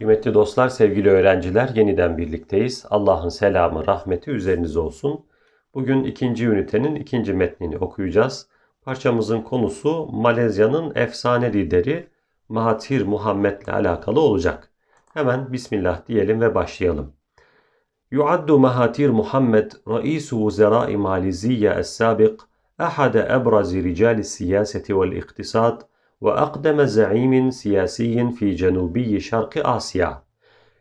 Kıymetli dostlar, sevgili öğrenciler yeniden birlikteyiz. Allah'ın selamı, rahmeti üzerinize olsun. Bugün ikinci ünitenin ikinci metnini okuyacağız. Parçamızın konusu Malezya'nın efsane lideri Mahathir Muhammed ile alakalı olacak. Hemen Bismillah diyelim ve başlayalım. يعد مهاتير محمد رئيس وزراء ماليزيا السابق أحد أبرز رجال السياسة والاقتصاد وأقدم زعيم سياسي في جنوبي شرق آسيا.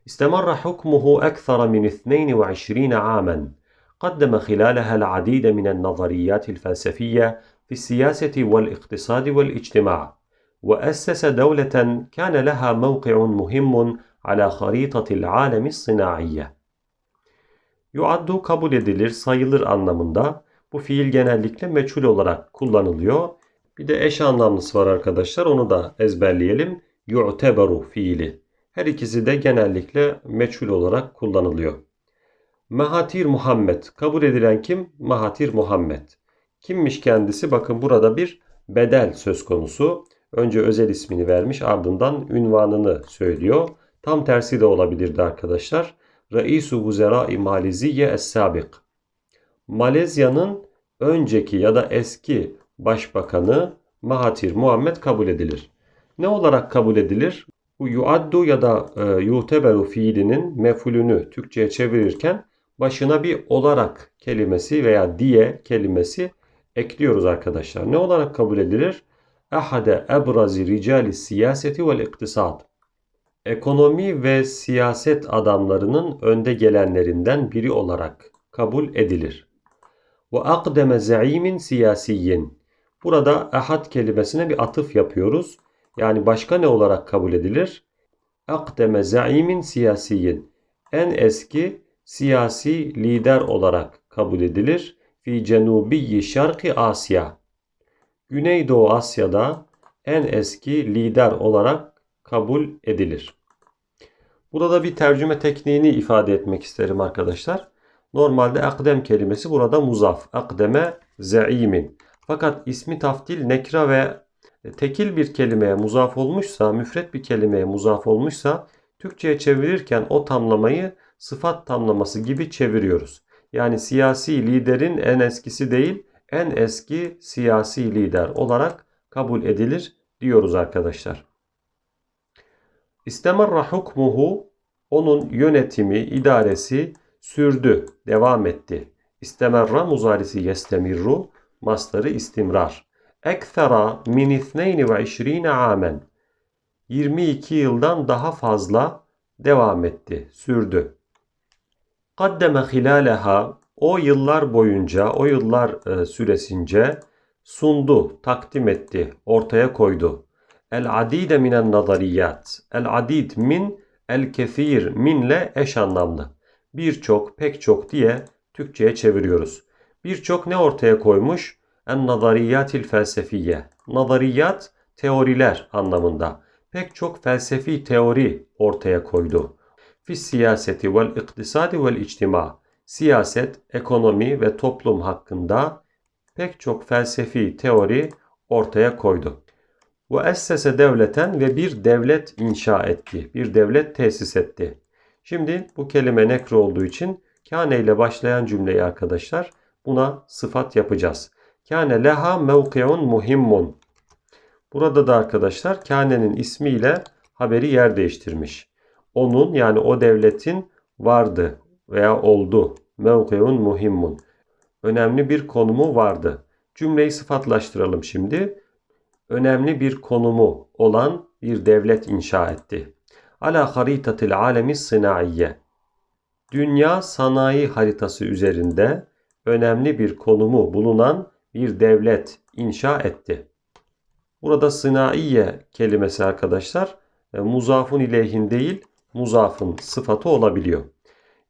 استمر حكمه أكثر من 22 عاما، قدم خلالها العديد من النظريات الفلسفية في السياسة والاقتصاد والاجتماع، وأسس دولة كان لها موقع مهم على خريطة العالم الصناعية. Yuaddu kabul edilir, sayılır anlamında. Bu genellikle meçhul olarak kullanılıyor. Bir de eş anlamlısı var arkadaşlar. Onu da ezberleyelim. Yu'teberu fiili. Her ikisi de genellikle meçhul olarak kullanılıyor. Mahatir Muhammed. Kabul edilen kim? Mahatir Muhammed. Kimmiş kendisi? Bakın burada bir bedel söz konusu. Önce özel ismini vermiş ardından ünvanını söylüyor. Tam tersi de olabilirdi arkadaşlar. Reisu Vuzera-i Maliziye Es-Sabik. Malezya'nın önceki ya da eski başbakanı Mahatir Muhammed kabul edilir. Ne olarak kabul edilir? Bu yuaddu ya da e, yuteberu fiilinin mefulünü Türkçe'ye çevirirken başına bir olarak kelimesi veya diye kelimesi ekliyoruz arkadaşlar. Ne olarak kabul edilir? Ahade ebrazi ricali siyaseti vel iktisad. Ekonomi ve siyaset adamlarının önde gelenlerinden biri olarak kabul edilir. Ve akdeme zaimin siyasiyin. Burada ahad kelimesine bir atıf yapıyoruz. Yani başka ne olarak kabul edilir? Akdeme zaimin siyasiyin. En eski siyasi lider olarak kabul edilir. Fi cenubi şarkı Asya. Güneydoğu Asya'da en eski lider olarak kabul edilir. Burada bir tercüme tekniğini ifade etmek isterim arkadaşlar. Normalde akdem kelimesi burada muzaf. Akdeme zaimin. Fakat ismi taftil nekra ve tekil bir kelimeye muzaf olmuşsa, müfret bir kelimeye muzaf olmuşsa Türkçe'ye çevirirken o tamlamayı sıfat tamlaması gibi çeviriyoruz. Yani siyasi liderin en eskisi değil, en eski siyasi lider olarak kabul edilir diyoruz arkadaşlar. İstemarra hukmuhu onun yönetimi, idaresi sürdü, devam etti. İstemerra muzarisi yestemirru, mastarı istimrar. Ekthera min 22 amen. 22 yıldan daha fazla devam etti, sürdü. Kaddeme hilaleha o yıllar boyunca, o yıllar e, süresince sundu, takdim etti, ortaya koydu. El adide minen nazariyat. El adid min el kefir minle eş anlamlı. Birçok, pek çok diye Türkçe'ye çeviriyoruz. Birçok ne ortaya koymuş? En nazariyatil felsefiye. Nazariyat teoriler anlamında. Pek çok felsefi teori ortaya koydu. Fi siyaseti vel iktisadi vel içtima. Siyaset, ekonomi ve toplum hakkında pek çok felsefi teori ortaya koydu. Ve essese devleten ve bir devlet inşa etti. Bir devlet tesis etti. Şimdi bu kelime nekro olduğu için kâne ile başlayan cümleyi arkadaşlar buna sıfat yapacağız. Kâne leha mevkiun muhimmun. Burada da arkadaşlar kânenin ismiyle haberi yer değiştirmiş. Onun yani o devletin vardı veya oldu. Mevkiun muhimmun. Önemli bir konumu vardı. Cümleyi sıfatlaştıralım şimdi. Önemli bir konumu olan bir devlet inşa etti. Ala haritatil alemi sınaiye. Dünya sanayi haritası üzerinde önemli bir konumu bulunan bir devlet inşa etti. Burada sınaiye kelimesi arkadaşlar e, muzafun ileyhin değil muzafın sıfatı olabiliyor.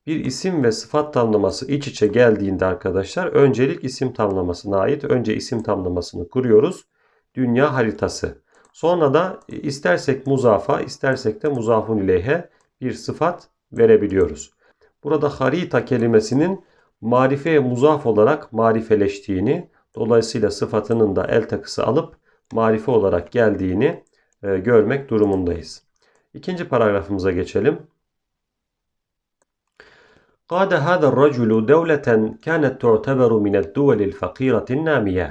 Bir isim ve sıfat tamlaması iç içe geldiğinde arkadaşlar öncelik isim tamlamasına ait. Önce isim tamlamasını kuruyoruz. Dünya haritası. Sonra da e, istersek muzafa istersek de muzafun ileyhe bir sıfat verebiliyoruz. Burada harita kelimesinin marifeye muzaf olarak marifeleştiğini dolayısıyla sıfatının da el takısı alıp marife olarak geldiğini e, görmek durumundayız. İkinci paragrafımıza geçelim. قاد هذا الرجل دولة كانت تعتبر من الدول الفقيرة النامية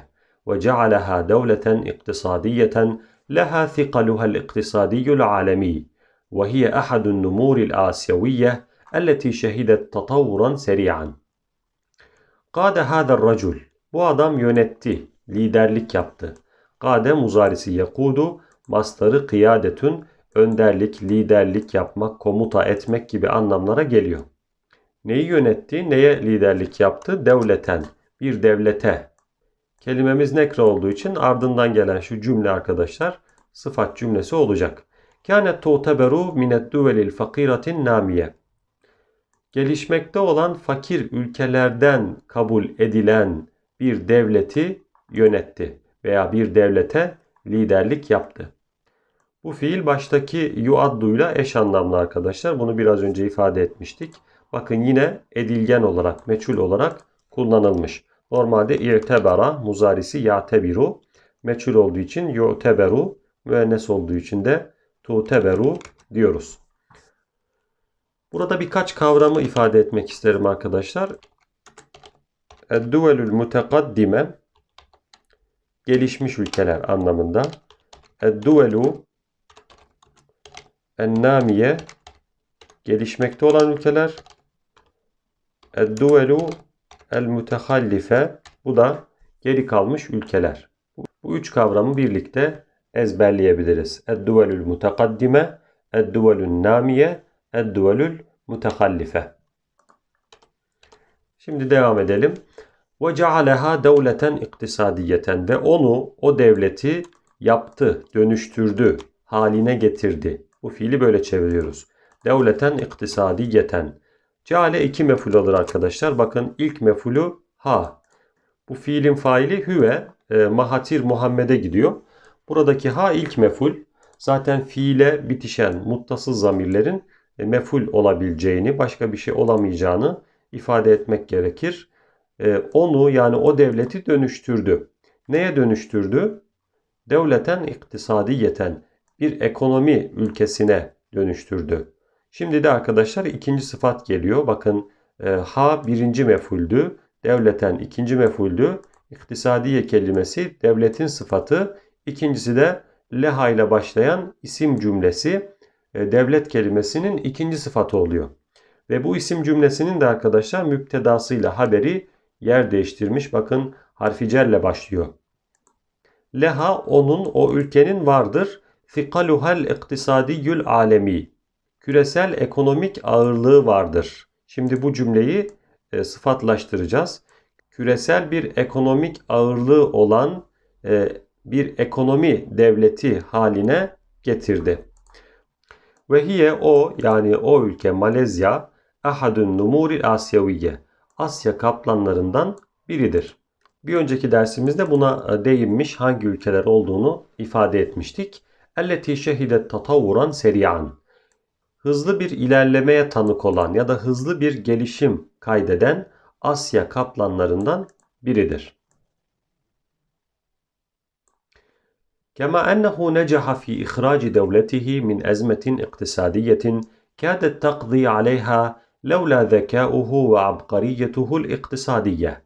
وجعلها دولة اقتصادية لها ثقلها الاقتصادي العالمي وهي أحد النمور الآسيوية التي شهدت تطورا سريعا Gade hâder racul. Bu adam yönetti, liderlik yaptı. Gade muzarisi yakudu, mastarı kıyadetün, önderlik, liderlik yapmak, komuta etmek gibi anlamlara geliyor. Neyi yönetti, neye liderlik yaptı? Devleten, bir devlete. Kelimemiz nekra olduğu için ardından gelen şu cümle arkadaşlar sıfat cümlesi olacak. Kânet tu'teberu minet duvelil fakiratin namiye. Gelişmekte olan fakir ülkelerden kabul edilen bir devleti yönetti veya bir devlete liderlik yaptı. Bu fiil baştaki yuadduyla eş anlamlı arkadaşlar. Bunu biraz önce ifade etmiştik. Bakın yine edilgen olarak, meçhul olarak kullanılmış. Normalde i'tebara muzarisi yatebiru meçhul olduğu için yu'teberu müennes olduğu için de tu'teberu diyoruz. Burada birkaç kavramı ifade etmek isterim arkadaşlar. Edduvelül mutekaddime gelişmiş ülkeler anlamında. Edduvelu ennamiye gelişmekte olan ülkeler. Edduvelu el mutehallife bu da geri kalmış ülkeler. Bu üç kavramı birlikte ezberleyebiliriz. Edduvelül mutekaddime, edduvelül namiye, edduvelül mutehallife. Şimdi devam edelim. Ve cealeha devleten iktisadiyeten ve onu o devleti yaptı, dönüştürdü, haline getirdi. Bu fiili böyle çeviriyoruz. Devleten iktisadiyeten. Ceale iki meful olur arkadaşlar. Bakın ilk mefulu ha. Bu fiilin faili hüve e, mahatir Muhammed'e gidiyor. Buradaki ha ilk meful. Zaten fiile bitişen muttasız zamirlerin meful olabileceğini, başka bir şey olamayacağını ifade etmek gerekir. E, onu yani o devleti dönüştürdü. Neye dönüştürdü? Devleten iktisadiyeten bir ekonomi ülkesine dönüştürdü. Şimdi de arkadaşlar ikinci sıfat geliyor. Bakın e, ha birinci mefuldü. Devleten ikinci mefuldü. İktisadiye kelimesi devletin sıfatı. İkincisi de leha ile başlayan isim cümlesi e, devlet kelimesinin ikinci sıfatı oluyor. Ve bu isim cümlesinin de arkadaşlar müptedasıyla haberi yer değiştirmiş. Bakın harfi cerle başlıyor. Leha onun o ülkenin vardır. Fikaluhal iktisadiyül alemi. Küresel ekonomik ağırlığı vardır. Şimdi bu cümleyi e, sıfatlaştıracağız. Küresel bir ekonomik ağırlığı olan e, bir ekonomi devleti haline getirdi. Ve hiye o yani o ülke Malezya ahadun numuri asyaviye Asya kaplanlarından biridir. Bir önceki dersimizde buna değinmiş hangi ülkeler olduğunu ifade etmiştik. Elleti şehidet tatavvuran seriyan. Hızlı bir ilerlemeye tanık olan ya da hızlı bir gelişim kaydeden Asya kaplanlarından biridir. كما أنه نجح في إخراج دولته من أزمة اقتصادية كادت تقضي عليها لولا ذكاؤه وعبقريته الاقتصادية.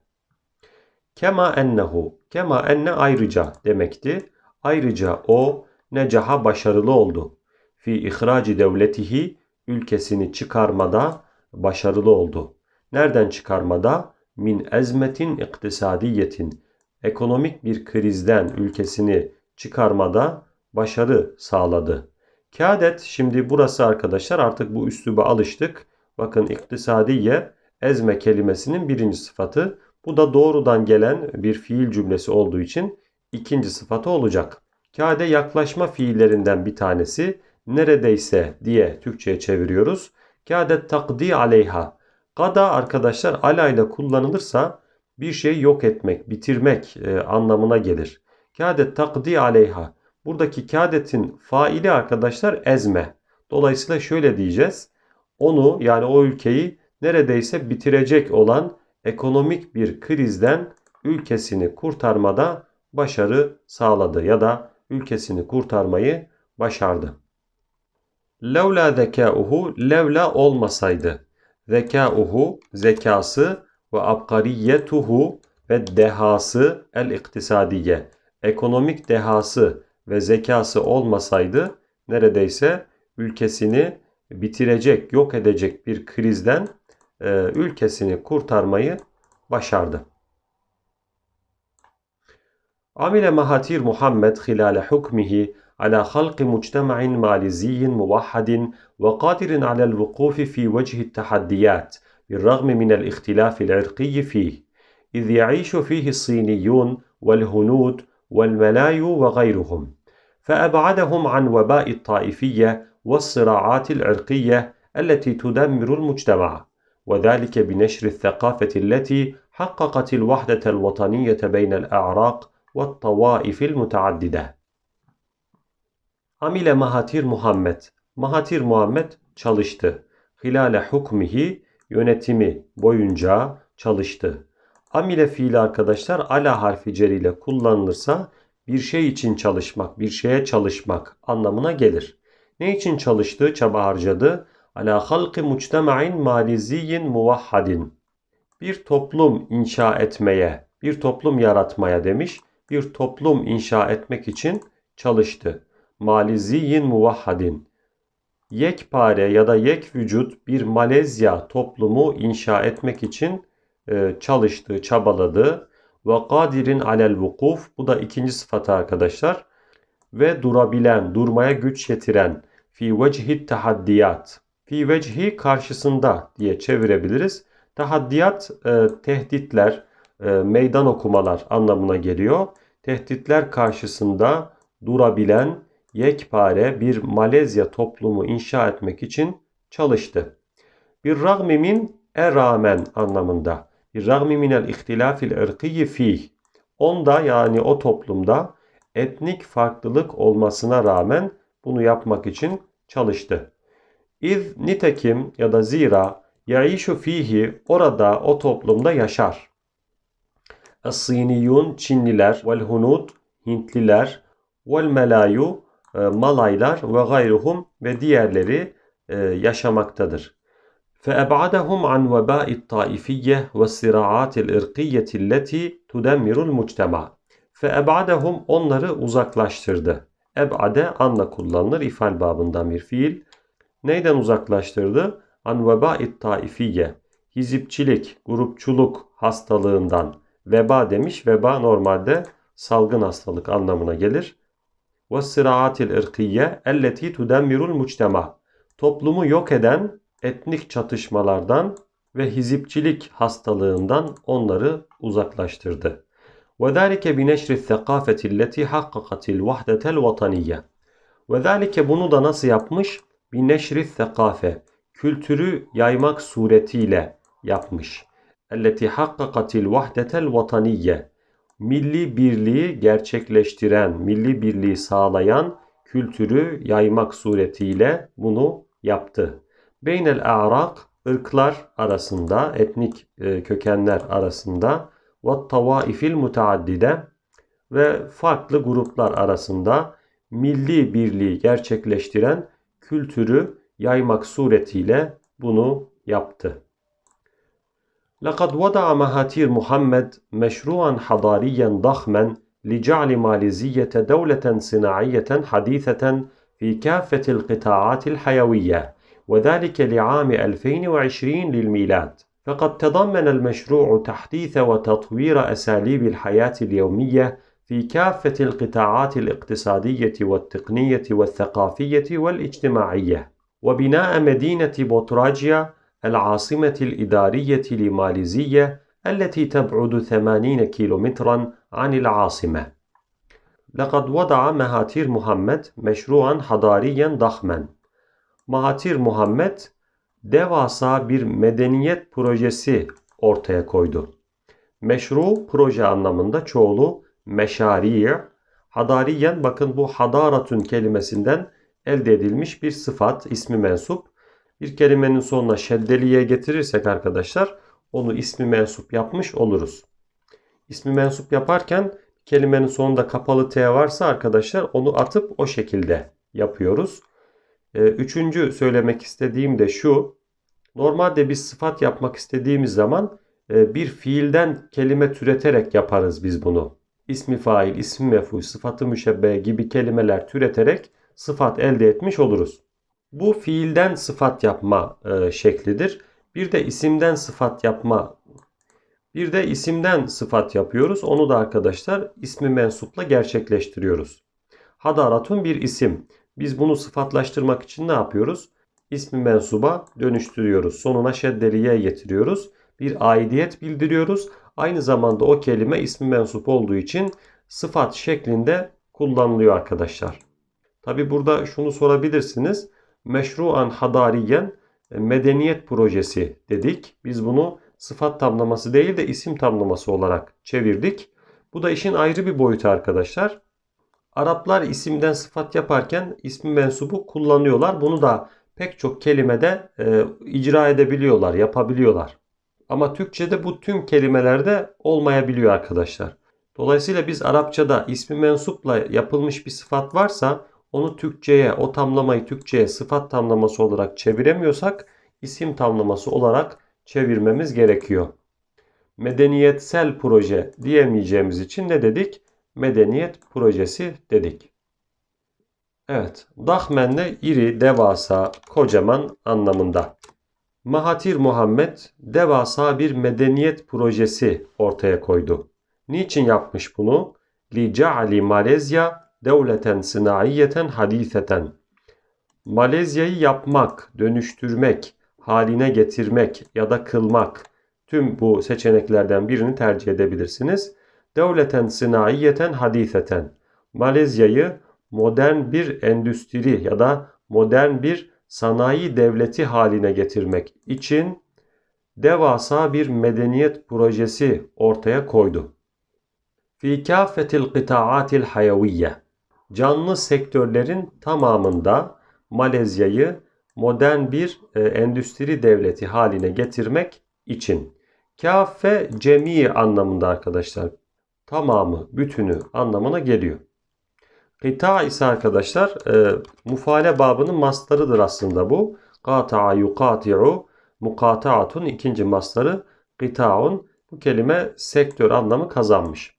Kema ennehu. Kema enne ayrıca demekti. Ayrıca o necaha başarılı oldu. Fi ihraci devletihi ülkesini çıkarmada başarılı oldu. Nereden çıkarmada? Min ezmetin iktisadiyetin. Ekonomik bir krizden ülkesini çıkarmada başarı sağladı. Kâdet şimdi burası arkadaşlar artık bu üsluba alıştık. Bakın iktisadiye ezme kelimesinin birinci sıfatı. Bu da doğrudan gelen bir fiil cümlesi olduğu için ikinci sıfatı olacak. Kade yaklaşma fiillerinden bir tanesi neredeyse diye Türkçe'ye çeviriyoruz. Kâdet takdi aleyha. Kada arkadaşlar ala ile kullanılırsa bir şeyi yok etmek, bitirmek e, anlamına gelir. Kâdet takdi aleyha. Buradaki kâdetin faili arkadaşlar ezme. Dolayısıyla şöyle diyeceğiz. Onu yani o ülkeyi neredeyse bitirecek olan ekonomik bir krizden ülkesini kurtarmada başarı sağladı ya da ülkesini kurtarmayı başardı. Levla zekâuhu levla olmasaydı. Zekâuhu zekası ve abkariyetuhu ve dehası el iktisadiye Ekonomik dehası ve zekası olmasaydı neredeyse ülkesini bitirecek, yok edecek bir krizden e, ülkesini kurtarmayı başardı. عمل مهاتير محمد خلال حكمه على خلق مجتمع ماليزي موحد وقادر على الوقوف في وجه التحديات بالرغم من الاختلاف العرقي فيه إذ يعيش فيه الصينيون والهنود والملايو وغيرهم فأبعدهم عن وباء الطائفية والصراعات العرقية التي تدمر المجتمع وذلك بنشر الثقافة التي حققت الوحدة الوطنية بين الأعراق والطوائف المتعددة Amile Mahatir Muhammed. Mahatir Muhammed çalıştı. Hilale hukmihi yönetimi boyunca çalıştı. Amile fiili arkadaşlar ala harfi ceriyle kullanılırsa bir şey için çalışmak, bir şeye çalışmak anlamına gelir. Ne için çalıştı, çaba harcadı? Ala halki muçtema'in maliziyin muvahhadin. Bir toplum inşa etmeye, bir toplum yaratmaya demiş. Bir toplum inşa etmek için çalıştı. Maliziyin muvahhadin. Yekpare ya da yek vücut bir Malezya toplumu inşa etmek için çalıştı, çabaladı. Ve kadirin alel vukuf. Bu da ikinci sıfatı arkadaşlar. Ve durabilen, durmaya güç yetiren. Fi vecihi tahaddiyat. Fi vecihi karşısında diye çevirebiliriz. Tahaddiyat e, tehditler, e, meydan okumalar anlamına geliyor. Tehditler karşısında durabilen yekpare bir Malezya toplumu inşa etmek için çalıştı. Bir ragmimin e rağmen anlamında. Ragmi minel ihtilafil ırkiyyi fih. Onda yani o toplumda etnik farklılık olmasına rağmen bunu yapmak için çalıştı. İz nitekim ya da zira yaişu fihi orada o toplumda yaşar. Es-Siniyun Çinliler vel Hunud Hintliler vel Melayu e, Malaylar ve gayruhum ve diğerleri e, yaşamaktadır. فأبعدهم عن وباء الطائفية والصراعات الإرقية التي تدمر المجتمع. فأبعدهم onları uzaklaştırdı. Eb'ade anla kullanılır ifal babından bir fiil. Neyden uzaklaştırdı? An veba'it taifiyye. Hizipçilik, grupçuluk hastalığından. Veba demiş. Veba normalde salgın hastalık anlamına gelir. Ve sıraatil ırkiye elleti tudemmirul muçtema. Toplumu yok eden etnik çatışmalardan ve hizipçilik hastalığından onları uzaklaştırdı. وذلك بنشر الثقافة التي حققت الوحدة الوطنية. وذلك bunu da nasıl yapmış? بنشر الثقافة. Kültürü yaymak suretiyle yapmış. التي حققت الوحدة الوطنية. Milli birliği gerçekleştiren, milli birliği sağlayan kültürü yaymak suretiyle bunu yaptı. Beynel a'rak ırklar arasında, etnik e, kökenler arasında ve tavaifil mutaaddide ve farklı gruplar arasında milli birliği gerçekleştiren kültürü yaymak suretiyle bunu yaptı. لقد وضع مهاتير محمد مشروعا حضاريا ضخما لجعل ماليزية دولة صناعية حديثة في كافة القطاعات الحيوية وذلك لعام 2020 للميلاد. فقد تضمن المشروع تحديث وتطوير أساليب الحياة اليومية في كافة القطاعات الاقتصادية والتقنية والثقافية والاجتماعية وبناء مدينة بوتراجيا العاصمة الإدارية لماليزية التي تبعد 80 كيلومترا عن العاصمة. لقد وضع مهاتير محمد مشروعا حضاريا ضخما. Mahatir Muhammed devasa bir medeniyet projesi ortaya koydu. Meşru proje anlamında çoğulu meşari, hadariyen bakın bu hadaratun kelimesinden elde edilmiş bir sıfat, ismi mensup. Bir kelimenin sonuna şeddeliye getirirsek arkadaşlar onu ismi mensup yapmış oluruz. İsmi mensup yaparken kelimenin sonunda kapalı T varsa arkadaşlar onu atıp o şekilde yapıyoruz. E, üçüncü söylemek istediğim de şu. Normalde biz sıfat yapmak istediğimiz zaman e, bir fiilden kelime türeterek yaparız biz bunu. İsmi fail, ismi mef'ul, sıfatı müşebbe gibi kelimeler türeterek sıfat elde etmiş oluruz. Bu fiilden sıfat yapma e, şeklidir. Bir de isimden sıfat yapma bir de isimden sıfat yapıyoruz. Onu da arkadaşlar ismi mensupla gerçekleştiriyoruz. Hadaratun bir isim. Biz bunu sıfatlaştırmak için ne yapıyoruz? İsmi mensuba dönüştürüyoruz. Sonuna şeddeliye getiriyoruz. Bir aidiyet bildiriyoruz. Aynı zamanda o kelime ismi mensup olduğu için sıfat şeklinde kullanılıyor arkadaşlar. Tabi burada şunu sorabilirsiniz. Meşruan hadariyen medeniyet projesi dedik. Biz bunu sıfat tamlaması değil de isim tamlaması olarak çevirdik. Bu da işin ayrı bir boyutu arkadaşlar. Araplar isimden sıfat yaparken ismi mensubu kullanıyorlar. Bunu da pek çok kelimede e, icra edebiliyorlar, yapabiliyorlar. Ama Türkçe'de bu tüm kelimelerde olmayabiliyor arkadaşlar. Dolayısıyla biz Arapçada ismi mensupla yapılmış bir sıfat varsa onu Türkçe'ye, o tamlamayı Türkçe'ye sıfat tamlaması olarak çeviremiyorsak isim tamlaması olarak çevirmemiz gerekiyor. Medeniyetsel proje diyemeyeceğimiz için ne dedik? Medeniyet projesi dedik. Evet, Dahmen iri, devasa, kocaman anlamında. Mahatir Muhammed devasa bir medeniyet projesi ortaya koydu. Niçin yapmış bunu? Li ceali Malezya devleten sınaviyeten hadiseten. Malezya'yı yapmak, dönüştürmek, haline getirmek ya da kılmak tüm bu seçeneklerden birini tercih edebilirsiniz. Devleten sınaviyeten hadiseten. Malezya'yı modern bir endüstri ya da modern bir sanayi devleti haline getirmek için devasa bir medeniyet projesi ortaya koydu. Fi kâfetil qita'atil hayaviyye canlı sektörlerin tamamında Malezya'yı modern bir e, endüstri devleti haline getirmek için. Kafe cemi anlamında arkadaşlar Tamamı, bütünü anlamına geliyor. Gıta ise arkadaşlar e, mufale babının mastarıdır aslında bu. Qata'a yuqati'u mukata'atun ikinci mastarı gıtaun. Bu kelime sektör anlamı kazanmış.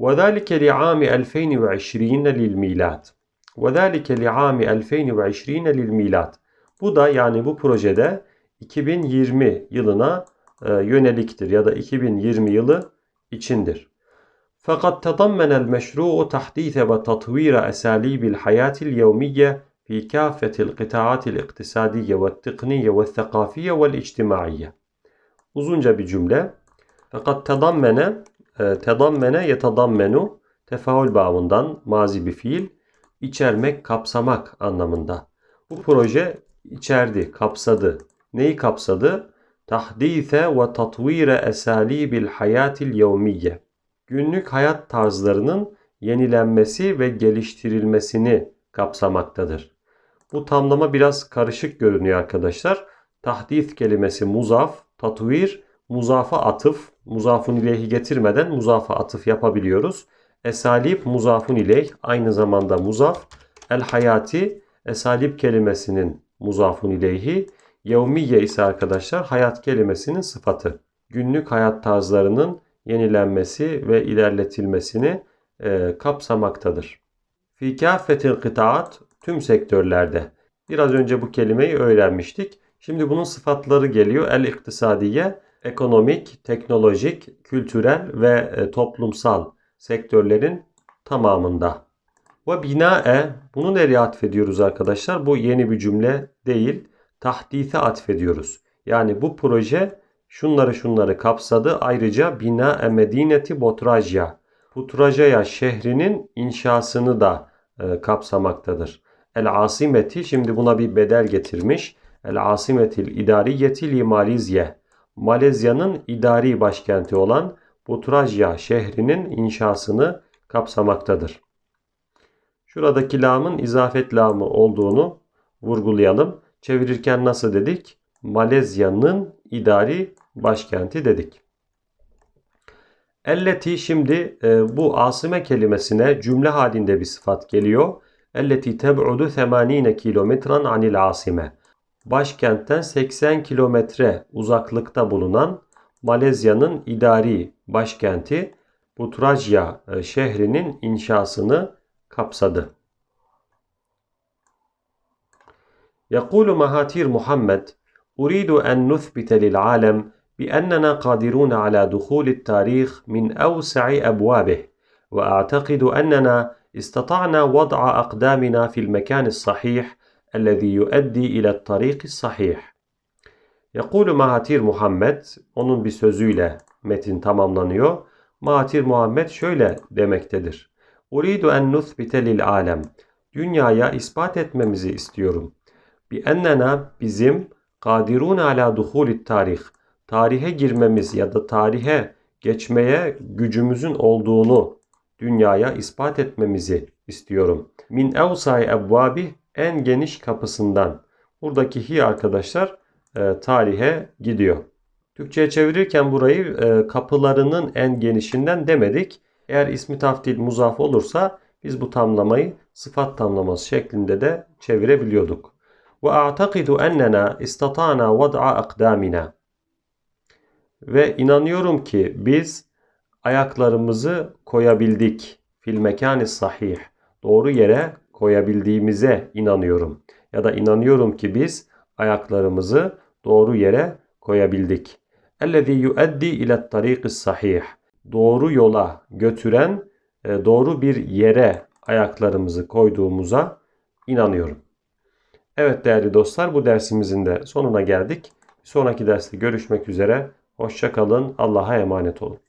وذلك لعام 2020 للميلاد. وذلك لعام 2020 للميلاد. Bu da yani bu projede 2020 yılına e, yöneliktir ya da 2020 yılı içindir. Fakat tadammenel meşru'u tahdise ve tatvira esalibil hayatil yevmiyye fi kafetil kıtaatil iktisadiye ve tıkniye ve thekafiye ve içtimaiye. Uzunca bir cümle. Fakat tedammene, e, tedammene yetadammenu tefaül bağımından mazi bir fiil içermek, kapsamak anlamında. Bu proje içerdi, kapsadı. Neyi kapsadı? Tahdise ve tatvire esalibil hayatil yevmiye günlük hayat tarzlarının yenilenmesi ve geliştirilmesini kapsamaktadır. Bu tamlama biraz karışık görünüyor arkadaşlar. Tahdis kelimesi muzaf, tatvir, muzafa atıf, muzafun ileyhi getirmeden muzafa atıf yapabiliyoruz. Esalip muzafun ileyh aynı zamanda muzaf. El hayati esalip kelimesinin muzafun ileyhi. Yevmiye ise arkadaşlar hayat kelimesinin sıfatı. Günlük hayat tarzlarının yenilenmesi ve ilerletilmesini e, kapsamaktadır. Fi kâfetil kıtaat tüm sektörlerde. Biraz önce bu kelimeyi öğrenmiştik. Şimdi bunun sıfatları geliyor. El iktisadiye, ekonomik, teknolojik, kültürel ve e, toplumsal sektörlerin tamamında. Ve binae, bunu nereye atfediyoruz arkadaşlar? Bu yeni bir cümle değil. Tahdite atfediyoruz. Yani bu proje şunları şunları kapsadı. Ayrıca bina medineti Botraja, Putrajaya şehrinin inşasını da e, kapsamaktadır. El asimeti şimdi buna bir bedel getirmiş. El asimetil idariyeti li Malizye. Malezya'nın idari başkenti olan Putrajya şehrinin inşasını kapsamaktadır. Şuradaki lamın izafet lamı olduğunu vurgulayalım. Çevirirken nasıl dedik? Malezya'nın idari başkenti dedik. Elleti şimdi e, bu asime kelimesine cümle halinde bir sıfat geliyor. Elleti teb'udu 80 kilometran anil asime. Başkentten 80 kilometre uzaklıkta bulunan Malezya'nın idari başkenti Putrajya e, şehrinin inşasını kapsadı. يقول مهاتير محمد أريد أن نثبت للعالم بأننا قادرون على دخول التاريخ من أوسع أبوابه وأعتقد أننا استطعنا وضع أقدامنا في المكان الصحيح الذي يؤدي إلى الطريق الصحيح يقول Mahatir Muhammed onun bir sözüyle metin tamamlanıyor. Mahatir Muhammed şöyle demektedir. Uridu en nuthbite lil alem. Dünyaya ispat etmemizi istiyorum. Bi ennena bizim kadirun ala duhulit tarih. Tarihe girmemiz ya da tarihe geçmeye gücümüzün olduğunu dünyaya ispat etmemizi istiyorum. Min evsai ebvabi en geniş kapısından. Buradaki hi arkadaşlar e, tarihe gidiyor. Türkçe'ye çevirirken burayı e, kapılarının en genişinden demedik. Eğer ismi taftil muzaf olursa biz bu tamlamayı sıfat tamlaması şeklinde de çevirebiliyorduk. A'takidu ennena istata'na vad'a akdamina. Ve inanıyorum ki biz ayaklarımızı koyabildik. Fil mekani sahih. Doğru yere koyabildiğimize inanıyorum. Ya da inanıyorum ki biz ayaklarımızı doğru yere koyabildik. Ellezî yueddi ile tarîkis sahih. Doğru yola götüren e, doğru bir yere ayaklarımızı koyduğumuza inanıyorum. Evet değerli dostlar bu dersimizin de sonuna geldik. Bir sonraki derste görüşmek üzere. Hoşça kalın. Allah'a emanet olun.